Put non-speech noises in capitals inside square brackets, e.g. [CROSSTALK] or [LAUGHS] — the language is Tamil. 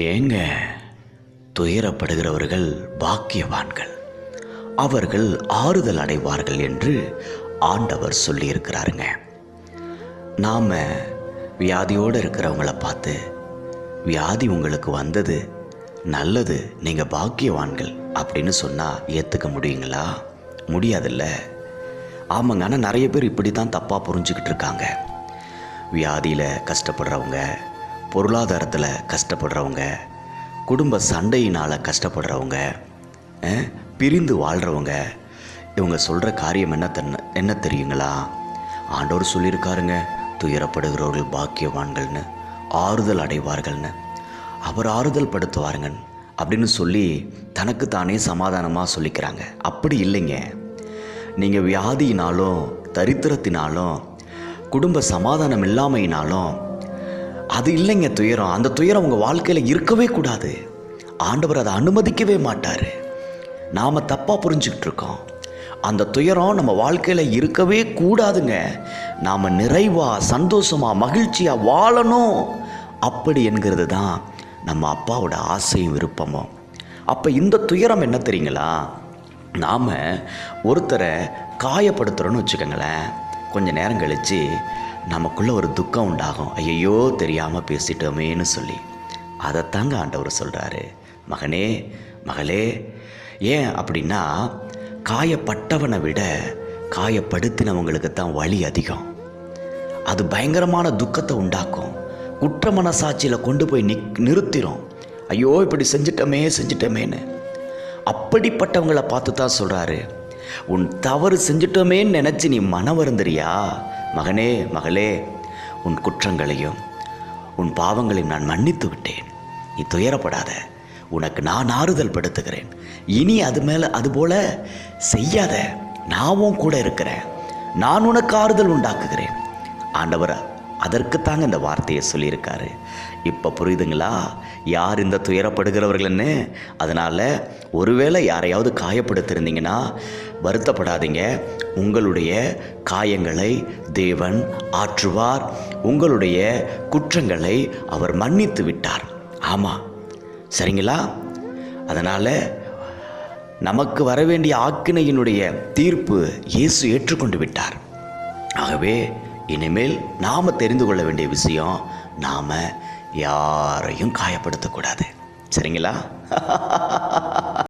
ஏங்க துயரப்படுகிறவர்கள் பாக்கியவான்கள். அவர்கள் ஆறுதல் அடைவார்கள் என்று ஆண்டவர் சொல்லியிருக்கிறாருங்க. நாம் வியாதியோடு இருக்கிறவங்கள பார்த்து வியாதி உங்களுக்கு வந்தது நல்லது நீங்கள் பாக்கியவான்கள் அப்படின்னு சொன்னால் ஏற்றுக்க முடியுங்களா? முடியாதுல்ல. ஆமாங்க ஆனால் நிறைய பேர் இப்படி தான் தப்பாக புரிஞ்சுக்கிட்டு இருக்காங்க. வியாதியில் கஷ்டப்படுறவங்க பொருளாதாரத்தில் கஷ்டப்படுறவங்க குடும்ப சண்டையினால் கஷ்டப்படுறவங்க பிரிந்து வாழ்கிறவங்க இவங்க சொல்கிற காரியம் என்ன தென்ன என்ன தெரியுங்களா? ஆண்டோர் சொல்லியிருக்காருங்க துயரப்படுகிறவர்கள் பாக்கியவான்கள்னு ஆறுதல் அடைவார்கள்னு. அவர் ஆறுதல் படுத்துவாருங்க அப்படின்னு சொல்லி தனக்கு தானே சமாதானமாக சொல்லிக்கிறாங்க. அப்படி இல்லைங்க. நீங்கள் வியாதியினாலும் தரித்திரத்தினாலும் குடும்ப சமாதானம் இல்லாமையினாலும் அது இல்லைங்க துயரம். அந்த துயரம் உங்கள் வாழ்க்கையில் இருக்கவே கூடாது. ஆண்டவர் அதை அனுமதிக்கவே மாட்டார். நாம் தப்பாக புரிஞ்சுக்கிட்டு இருக்கோம். அந்த துயரம் நம்ம வாழ்க்கையில் இருக்கவே கூடாதுங்க. நாம் நிறைவாக சந்தோஷமாக மகிழ்ச்சியாக வாழணும். அப்படி என்கிறது தான் நம்ம அப்பாவோட ஆசையும் விருப்பமும். அப்போ இந்த துயரம் என்ன தெரியுங்களா? நாம் ஒருத்தரை காயப்படுத்துகிறோன்னு வச்சுக்கோங்களேன். கொஞ்சம் நேரம் கழித்து நமக்குள்ளே ஒரு துக்கம் உண்டாகும். ஐயையோ தெரியாமல் பேசிட்டோமேன்னு சொல்லி. அதைத்தாங்க ஆண்டவர் சொல்கிறாரு மகனே மகளே ஏன் அப்படின்னா காயப்பட்டவனை விட காயப்படுத்தினவங்களுக்கு தான் வலி அதிகம். அது பயங்கரமான துக்கத்தை உண்டாக்கும். குற்ற மனசாட்சியில் கொண்டு போய் நிக் நிறுத்திடும் ஐயோ இப்படி செஞ்சிட்டமே செஞ்சிட்டோமேன்னு. அப்படிப்பட்டவங்களை பார்த்து தான் சொல்கிறாரு உன் தவறு செஞ்சிட்டோமேன்னு நினச்சி நீ மன வருந்துறியா? மகனே மகளே உன் குற்றங்களையும் உன் பாவங்களையும் நான் மன்னித்து விட்டேன். நீ துயரப்படாத. உனக்கு நான் ஆறுதல் படுத்துகிறேன். இனி அது மேலே அதுபோல செய்யாத. நாவும் கூட இருக்கிறேன். நான் உனக்கு ஆறுதல் உண்டாக்குகிறேன். ஆண்டவரை அதற்கு தாங்க இந்த வார்த்தையை சொல்லியிருக்காரு. இப்போ புரியுதுங்களா? யார் இந்த துயரப்படுகிறவர்கள்னு அதனால் ஒருவேளை யாரையாவது காயப்படுத்திருந்தீங்கன்னா வருத்தப்படாதீங்க. உங்களுடைய காயங்களை தேவன் ஆற்றுவார். உங்களுடைய குற்றங்களை அவர் மன்னித்து விட்டார். ஆமாம் சரிங்களா? அதனால் நமக்கு வரவேண்டிய ஆக்கினையினுடைய தீர்ப்பு இயேசு ஏற்றுக்கொண்டு விட்டார். ஆகவே இனிமேல் நாம் தெரிந்து கொள்ள வேண்டிய விஷயம் நாம் யாரையும் காயப்படுத்தக்கூடாது. சரிங்களா? [LAUGHS]